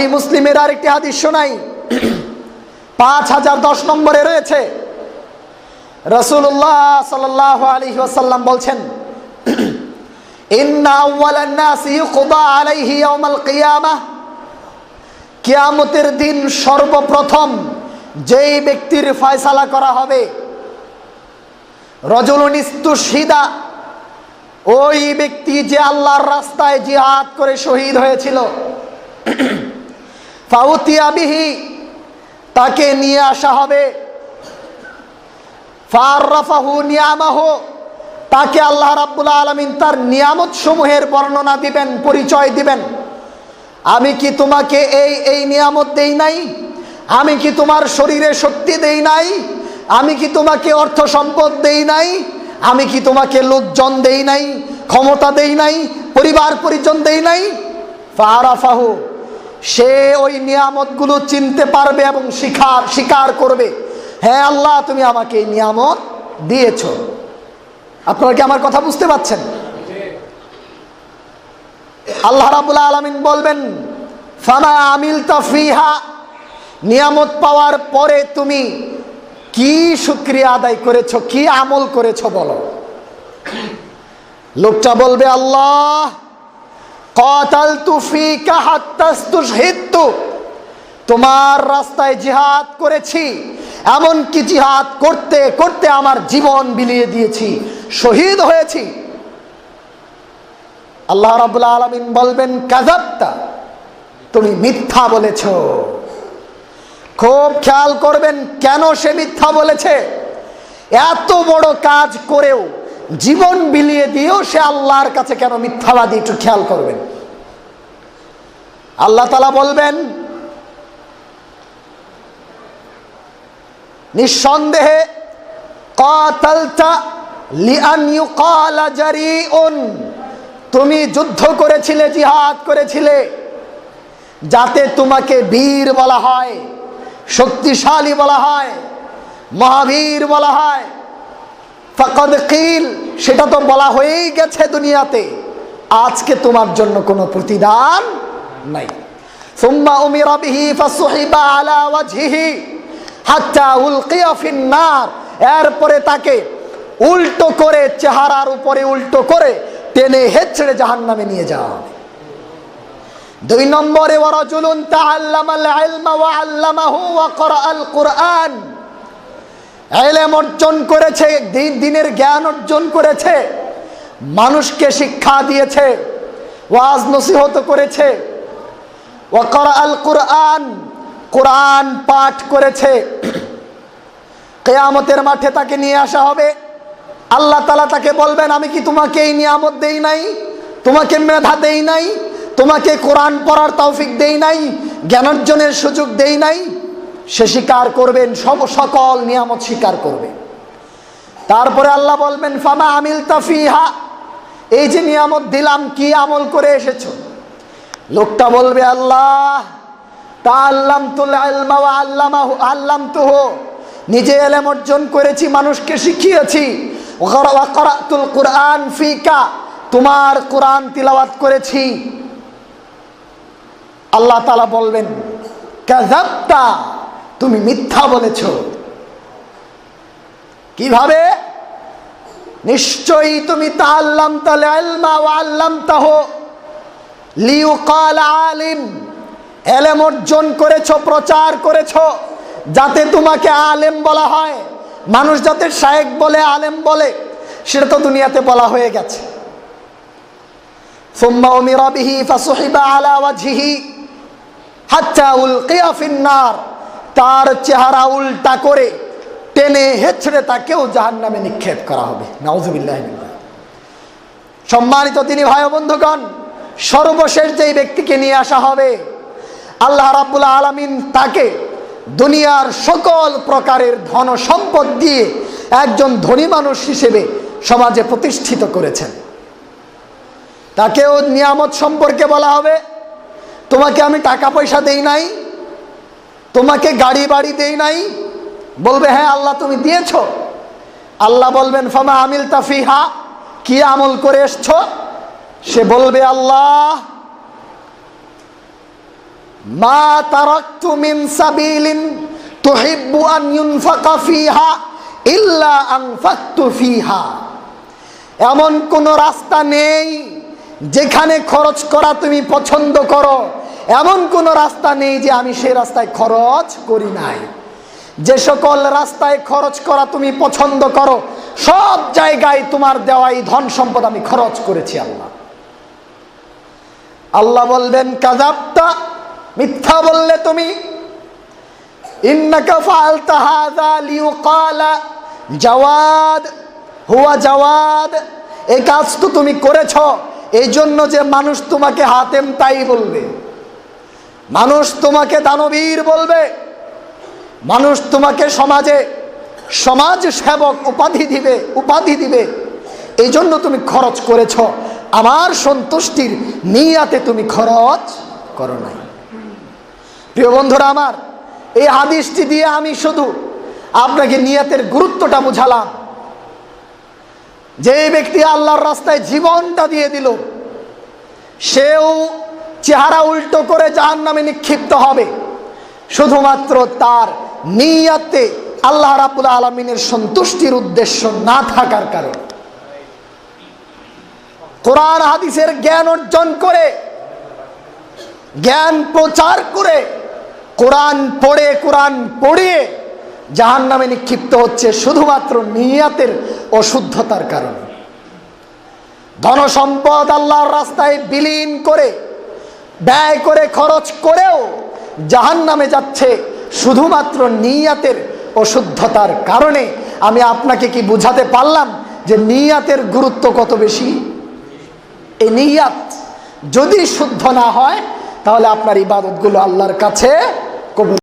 সহি মুসলিমের আরেকটি হাদিস শোনাই। পাঁচ হাজার দশ নম্বরে রয়েছে। রসুল্লাহ সাল্লাহ আলী ওয়াসাল্লাম বলছেন কিয়ামতের দিন সর্বপ্রথম যেই ব্যক্তির ফয়সালা করা হবে, রজলুন ইস্তুশহিদা, ওই ব্যক্তি যে আল্লাহর রাস্তায় জিহাদ করে শহীদ হয়েছিল। ফাউতিয়া বিহি, তাকে নিয়ে আসা হবে। ফাররাফাহু নিয়ামাহু, তাকে আল্লাহ রাব্বুল আলামিন তার নিয়ামত সমূহের বর্ণনা দিবেন, পরিচয় দিবেন। আমি কি তোমাকে এই এই নিয়ামত দেই নাই? আমি কি তোমার শরীরে শক্তি দেই নাই? আমি কি তোমাকে অর্থ সম্পদ দেই নাই? আমি কি তোমাকে লোকজন দেই নাই? ক্ষমতা দেই নাই? পরিবার পরিজন দেই নাই? ফারাফাহু সে ওই নিয়ামতগুলো চিনতে পারবে এবং স্বীকার স্বীকার করবে। হ্যাঁ আল্লাহ, তুমি আমাকে এই নিয়ামত দিয়েছ। আপনারা কি আমার কথা বুঝতে পারছেন? আল্লাহ রাবুল আলমিন বলবেন, ফামা আমিল তফিহা নিয়ামত পাওয়ার পরে তুমি কি শুক্রিয়া আদায় করেছ, কি আমল করেছ বলো। লোকটা বলবে, আল্লাহ তোমার রাস্তায় জিহাদ করেছি এমন কি জিহাদ করতে করতে আমার জীবন বিলিয়ে দিয়েছি, শহীদ হয়েছি। আল্লাহ রাবুল্লাহ আলমিন বলবেন কাজাপ্তা তুমি মিথ্যা বলেছ। খুব খেয়াল করবেন কেন সে মিথ্যা বলেছে। এত বড় কাজ করেও জীবন বিলিয়ে দিয়েও সে আল্লাহর কাছে কেন মিথ্যাবাদী একটু খেয়াল করবেন। আল্লাহ তালা বলবেন, নিঃসন্দেহে তুমি যুদ্ধ করেছিলে, জিহাদ করেছিলে, যাতে তোমাকে বীর বলা হয়, শক্তিশালী বলা হয়, মহাবীর বলা হয় ফকদ সেটা তো বলা হয়েই গেছে দুনিয়াতে। আজকে তোমার জন্য কোনো প্রতিদান নাই। সুম্মা উমিরা বিহি ফাসুহিবা আলা ওয়াজহিহি হাত্তা উলকিয়া ফিন্নার। এরপরে তাকে উল্টো করে চেহারার উপরে উল্টো করে টেনে হেঁচড়ে জাহান নামে নিয়ে যাওয়া হবে। দুই নম্বরে তাআল্লামাল ইলমা ওয়া আল্লামাহু ওয়া ক্বরাআল কুরআন। এলেম অর্জন করেছে, দিন দিনের জ্ঞান অর্জন করেছে, মানুষকে শিক্ষা দিয়েছে, ওয়াজ নসিহত করেছে, ওয়া ক্বরাআল কুরআন, কোরআন পাঠ করেছে। কেয়ামতের মাঠে তাকে নিয়ে আসা হবে। আল্লাহ তালা তাকে বলবেন, আমি কি তোমাকে এই নিয়ামত দেই নাই? তোমাকে মেধা দেই নাই? তোমাকে কোরআন পড়ার তৌফিক দেই নাই? জ্ঞানার্জনের সুযোগ দেই নাই? সে স্বীকার করবেন, সব সকল নিয়ামত স্বীকার করবে। তারপরে আল্লাহ বলবেন, ফামা আমিল তাফিহা এই যে নিয়ামত দিলাম, কি আমল করে এসেছ? লোকটা বলবে, আল্লাহ, তা আল্লাম তুল আল্লাম আল্লাম হো নিজে এলেম অর্জন করেছি, মানুষকে শিখিয়েছি। কুরআন ফিকা, তোমার কোরআন তিলাওয়াত করেছি। আল্লাহ তালা বলবেন কাজাবতা তুমি মিথ্যা বলেছ। কীভাবে? নিশ্চয়ই তুমি তা আল্লাম তালে আলমা ও আল্লাম তাহ লিউ কাল আলিম, এলেম অর্জন করেছ, প্রচার করেছ, যাতে তোমাকে আলেম বলা হয়। মানুষ যাতে শায়েক বলে, আলেম বলে, সেটা তো দুনিয়াতে বলা হয়ে গেছে। আলা ওয়াজহিহি হাত্তা উলকিয়া ফিন্নার। তার চেহারা উল্টা করে টেনে হেছড়ে তাকেও জাহান নামে নিক্ষেপ করা হবে। নাউজুবিল্লাহ সম্মানিত তিনি ভাই বন্ধুগণ, সর্বশেষ যেই ব্যক্তিকে নিয়ে আসা হবে, আল্লাহ রাবুল আলমিন তাকে দুনিয়ার সকল প্রকারের ধন সম্পদ দিয়ে একজন ধনী মানুষ হিসেবে সমাজে প্রতিষ্ঠিত করেছেন। তাকেও নিয়ামত সম্পর্কে বলা হবে, তোমাকে আমি টাকা পয়সা দেই নাই তোমাকে গাড়ি বাড়ি দেই নাই। বলবে হ্যাঁ আল্লাহ তুমি দিয়েছ। আল্লাহ বলবেন, ফামা আমিল তাফিহা কি আমল করে এসছ? সে বলবে, আল্লাহ, মা তারাকতু মিন সাবিলিন তুহিব্বু আন ইউনফাকা ফিহা ইল্লা আনফাকতু ফিহা। এমন কোন রাস্তা নেই যেখানে খরচ করা তুমি পছন্দ করো। এমন কোন রাস্তা নেই যে আমি সেই রাস্তায় খরচ করি নাই। যে সকল রাস্তায় খরচ করা তুমি পছন্দ করো, সব জায়গায় তোমার দেওয়া এই ধন সম্পদ আমি খরচ করেছি আল্লাহ। আল্লাহ বলবেন কাজাবতা মিথ্যা বললে তুমি জাওয়াদ, হুয়া জাওয়াদ, এই কাজ তো তুমি করেছ, এই জন্য যে মানুষ তোমাকে হাতেম তাই বলবে। মানুষ তোমাকে দানবীর বলবে। মানুষ তোমাকে সমাজে সমাজ সেবক উপাধি দিবে উপাধি দিবে। এই জন্য তুমি খরচ করেছ। আমার সন্তুষ্টির নিয়াতে তুমি খরচ করো নাই। প্রিয় বন্ধুরা আমার, এই হাদিসটি দিয়ে আমি শুধু আপনাকে নিয়াতের গুরুত্বটা বুঝালাম। যে ব্যক্তি আল্লাহর রাস্তায় জীবনটা দিয়ে দিল, সেও চেহারা উল্টো করে জাহান নামে নিক্ষিপ্ত হবে। শুধুমাত্র তার নিয়াতে আল্লাহ রাবুল আলমিনের সন্তুষ্টির উদ্দেশ্য না থাকার কারণে। কোরআন, হাদিসের জ্ঞান অর্জন করে, জ্ঞান প্রচার করে, কোরআন পড়ে, কোরআন পড়িয়ে জাহান নামে নিক্ষিপ্ত হচ্ছে শুধুমাত্র নিয়াতের অশুদ্ধতার কারণে। ধনসম্পদ আল্লাহর রাস্তায় বিলীন করে ব্যয় করে খরচ করেও জাহান নামে যাচ্ছে শুধুমাত্র নিয়াতের অশুদ্ধতার কারণে। আমি আপনাকে কি বুঝাতে পারলাম যে নিয়াতের গুরুত্ব কত বেশি? এই নিয়াত যদি শুদ্ধ না হয়, তাহলে আপনার ইবাদতগুলো আল্লাহর কাছে কবুল